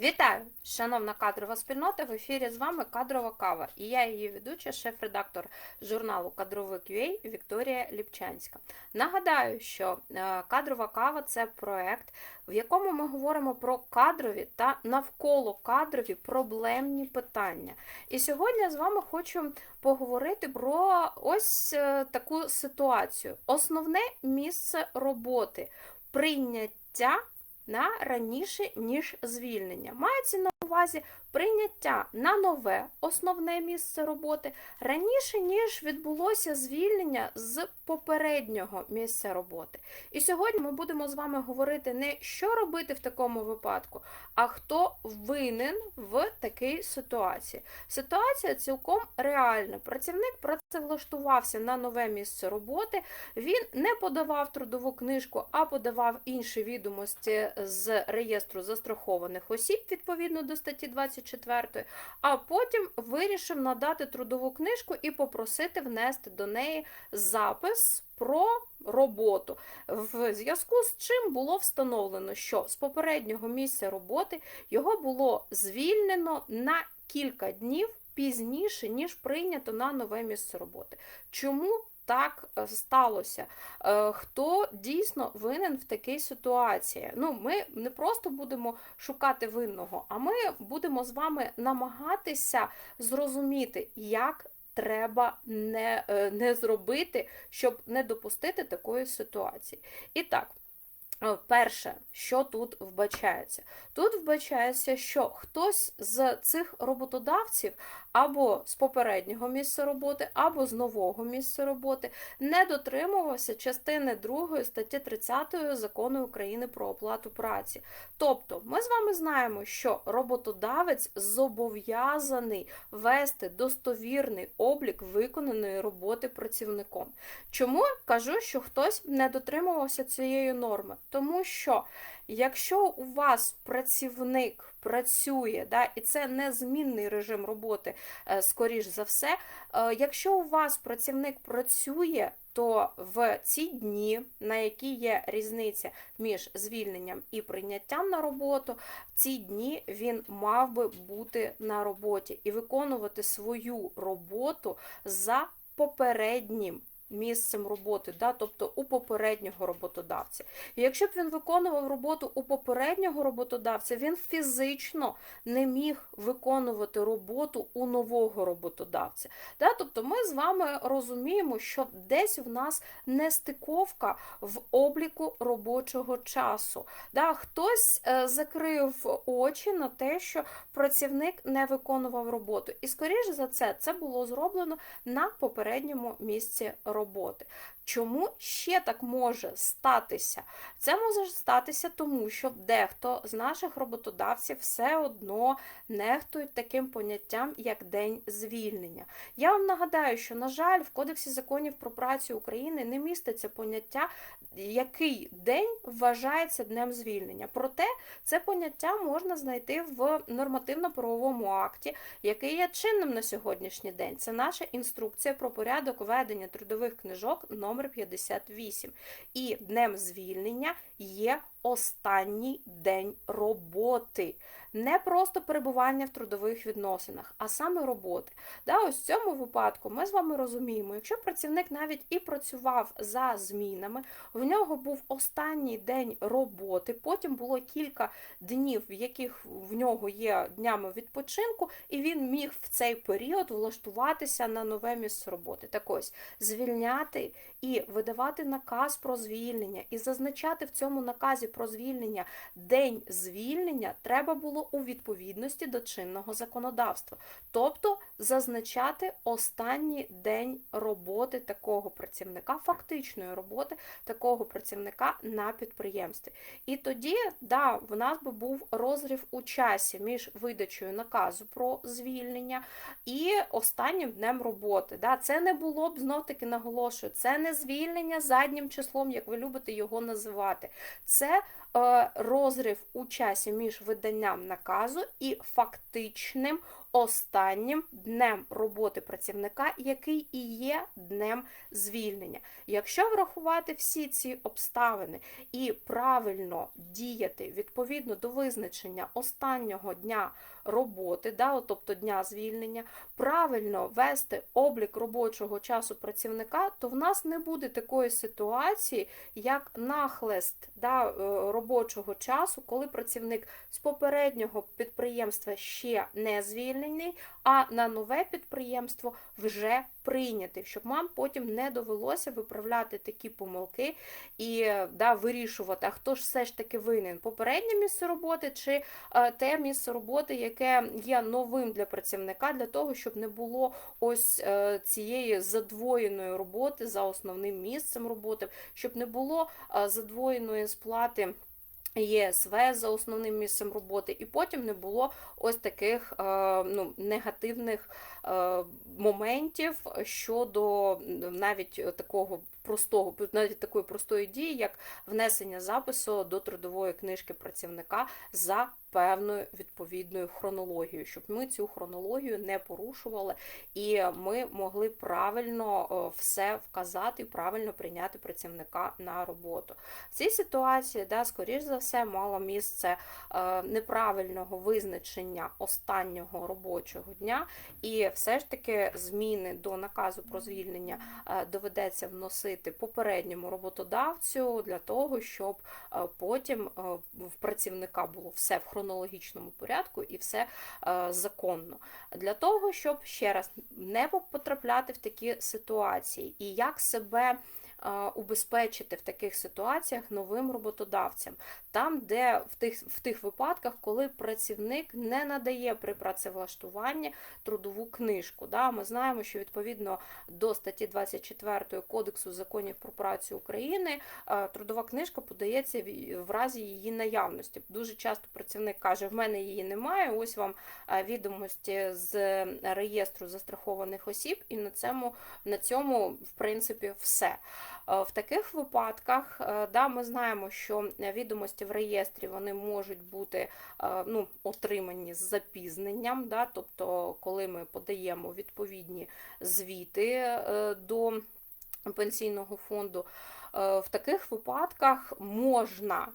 Вітаю, шановна кадрова спільнота. В ефірі з вами кадрова кава. І я її ведуча, шеф-редактор журналу Кадровик UA Вікторія Ліпчанська. Нагадаю, що е, кадрова кава це проект, в якому ми говоримо про кадрові та навколо кадрові проблемні питання. І сьогодні я з вами хочу поговорити про ось е, таку ситуацію: основне місце роботи, прийняття на раніше, ніж звільнення. Мається на увазі прийняття на нове основне місце роботи раніше, ніж відбулося звільнення з попереднього місця роботи. І сьогодні ми будемо з вами говорити не що робити в такому випадку, а хто винен в такій ситуації. Ситуація цілком реальна. Працівник працевлаштувався на нове місце роботи, він не подавав трудову книжку, а подавав інші відомості з реєстру застрахованих осіб відповідно до статті 24, а потім вирішив надати трудову книжку і попросити внести до неї запис про роботу, в зв'язку з чим було встановлено, що з попереднього місця роботи його було звільнено на кілька днів пізніше, ніж прийнято на нове місце роботи. Чому так е, сталося? Е, Хто дійсно винен в такій ситуації? Ну, ми не просто будемо шукати винного, а ми будемо з вами намагатися зрозуміти, як треба не, е, не зробити, щоб не допустити такої ситуації. І так. Перше, що тут вбачається? Тут вбачається, що хтось з цих роботодавців або з попереднього місця роботи, або з нового місця роботи не дотримувався частини 2 статті 30 закону України про оплату праці. Тобто, ми з вами знаємо, що роботодавець зобов'язаний вести достовірний облік виконаної роботи працівником. Чому кажу, що хтось не дотримувався цієї норми? Тому що Якщо у вас працівник працює, да, і це незмінний режим роботи, е, скоріш за все, е, якщо у вас працівник працює, то в ці дні, на які є різниця між звільненням і прийняттям на роботу, в ці дні він мав би бути на роботі і виконувати свою роботу за попереднім місцем роботи, да, тобто у попереднього роботодавця. І якщо б він виконував роботу у попереднього роботодавця, він фізично не міг виконувати роботу у нового роботодавця. Да, тобто ми з вами розуміємо, що десь в нас нестиковка в обліку робочого часу. Да, Хтось е, закрив очі на те, що працівник не виконував роботу. І, скоріш за це, це було зроблено на попередньому місці роботи. Чому ще так може статися? Це може статися тому, що дехто з наших роботодавців все одно нехтують таким поняттям, як день звільнення. Я вам нагадаю, що, на жаль, в Кодексі законів про працю України не міститься поняття, який день вважається днем звільнення. Проте це поняття можна знайти в нормативно-правовому акті, який є чинним на сьогоднішній день. Це наша інструкція про порядок ведення трудових книжок номер 58. І днем звільнення є останній день роботи. Не просто перебування в трудових відносинах, а саме роботи. Да, ось в цьому випадку ми з вами розуміємо, якщо працівник навіть і працював за змінами, в нього був останній день роботи, потім було кілька днів, в яких в нього є днями відпочинку, і він міг в цей період влаштуватися на нове місце роботи. Так ось звільняти і видавати наказ про звільнення, і зазначати в цьому наказі про звільнення день звільнення треба було у відповідності до чинного законодавства, тобто зазначати останній день роботи такого працівника, фактичної роботи такого працівника на підприємстві. І тоді, да, в нас би був розрив у часі між видачею наказу про звільнення і останнім днем роботи. Да. Це не було б знов таки наголошую, це не звільнення заднім числом, як ви любите його називати. Це е, розрив у часі між виданням наказу і фактичним останнім днем роботи працівника, який і є днем звільнення. Якщо врахувати всі ці обставини і правильно діяти відповідно до визначення останнього дня роботи, да, тобто дня звільнення, правильно вести облік робочого часу працівника, то в нас не буде такої ситуації, як нахлест да, е, робочого часу, коли працівник з попереднього підприємства ще не звільнений, а на нове підприємство вже прийнятий, щоб вам потім не довелося виправляти такі помилки і да, вирішувати, а хто ж все ж таки винен попереднє місце роботи чи е, те місце роботи, яке є новим для працівника, для того, щоб не було ось е, цієї задвоєної роботи за основним місцем роботи, щоб не було е, задвоєної сплати. ЄСВ за основним місцем роботи, і потім не було ось таких ну, негативних моментів щодо навіть такого простого, навіть такої простої дії, як внесення запису до трудової книжки працівника за певною відповідною хронологією, щоб ми цю хронологію не порушували і ми могли правильно все вказати, правильно прийняти працівника на роботу. В цій ситуації, да, скоріш за все, мало місце е, неправильного визначення останнього робочого дня, і все ж таки зміни до наказу про звільнення е, доведеться вносити попередньому роботодавцю для того, щоб е, потім в працівника було все в хронологічному порядку і все е, законно. Для того, щоб ще раз не потрапляти в такі ситуації і як себе. Убезпечити в таких ситуаціях новим роботодавцям, там, де в тих в тих випадках, коли працівник не надає при працевлаштуванні трудову книжку. Да, Ми знаємо, що відповідно до статті 24 Кодексу законів про працю України трудова книжка подається в разі її наявності. Дуже часто працівник каже, в мене її немає, ось вам відомості з реєстру застрахованих осіб, і на цьому, на цьому в принципі, все. Е, в таких випадках е, да, ми знаємо, що відомості в реєстрі вони можуть бути е, ну, отримані з запізненням, да, тобто, коли ми подаємо відповідні звіти до пенсійного фонду, в таких випадках можна.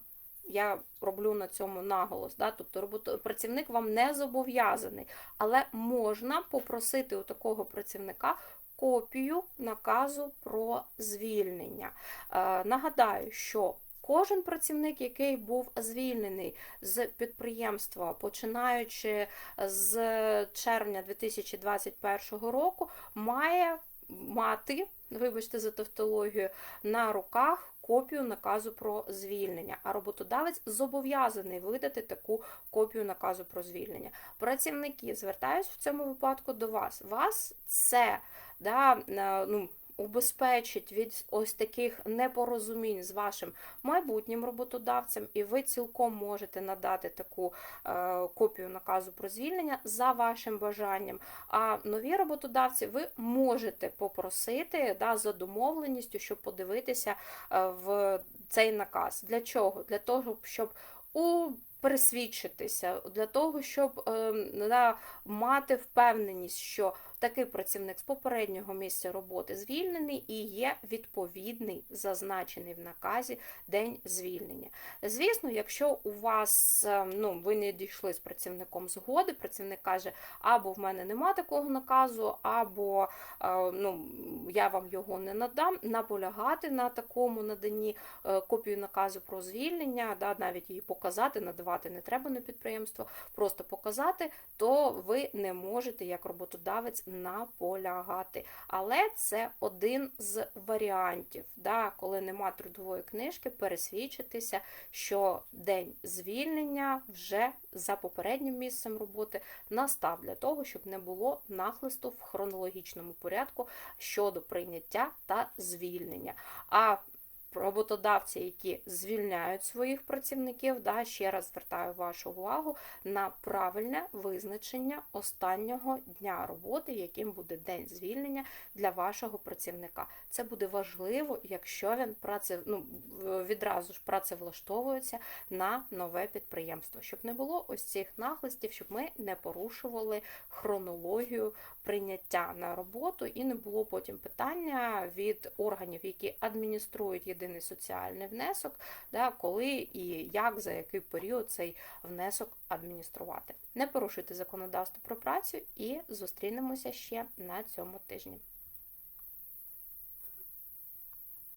Я роблю на цьому наголос, да? тобто працівник вам не зобов'язаний, але можна попросити у такого працівника копію наказу про звільнення. Е, нагадаю, що Кожен працівник, який був звільнений з підприємства, починаючи з червня 2021 року, має мати, вибачте за тавтологію, на руках копію наказу про звільнення, а роботодавець зобов'язаний видати таку копію наказу про звільнення. Працівники звертаюсь в цьому випадку до вас. Вас це да, ну, убезпечить від ось таких непорозумінь з вашим майбутнім роботодавцем, і ви цілком можете надати таку е, копію наказу про звільнення за вашим бажанням. А нові роботодавці ви можете попросити да, за домовленістю, щоб подивитися е, в цей наказ. Для чого? Для того, щоб у Пересвідчитися для того, щоб е, да, мати впевненість, що такий працівник з попереднього місця роботи звільнений і є відповідний, зазначений в наказі день звільнення. Звісно, якщо у вас е, ну, ви не дійшли з працівником згоди, працівник каже, або в мене нема такого наказу, або е, ну, я вам його не надам, наполягати на такому наданні е, копію наказу про звільнення, да, навіть її показати, надавати не треба на підприємство, просто показати, то ви не можете як роботодавець наполягати. Але це один з варіантів, да, коли нема трудової книжки, пересвідчитися, що день звільнення вже за попереднім місцем роботи настав для того, щоб не було нахлисту в хронологічному порядку щодо прийняття та звільнення. А роботодавці, які звільняють своїх працівників, да, ще раз звертаю вашу увагу на правильне визначення останнього дня роботи, яким буде день звільнення для вашого працівника. Це буде важливо, якщо він праце, ну, відразу ж працевлаштовується на нове підприємство, щоб не було ось цих наглостів, щоб ми не порушували хронологію прийняття на роботу і не було потім питання від органів, які адмініструють єдиний соціальний внесок, да, коли і як за який період цей внесок адмініструвати. Не порушуйте законодавство про працю і зустрінемося ще на цьому тижні.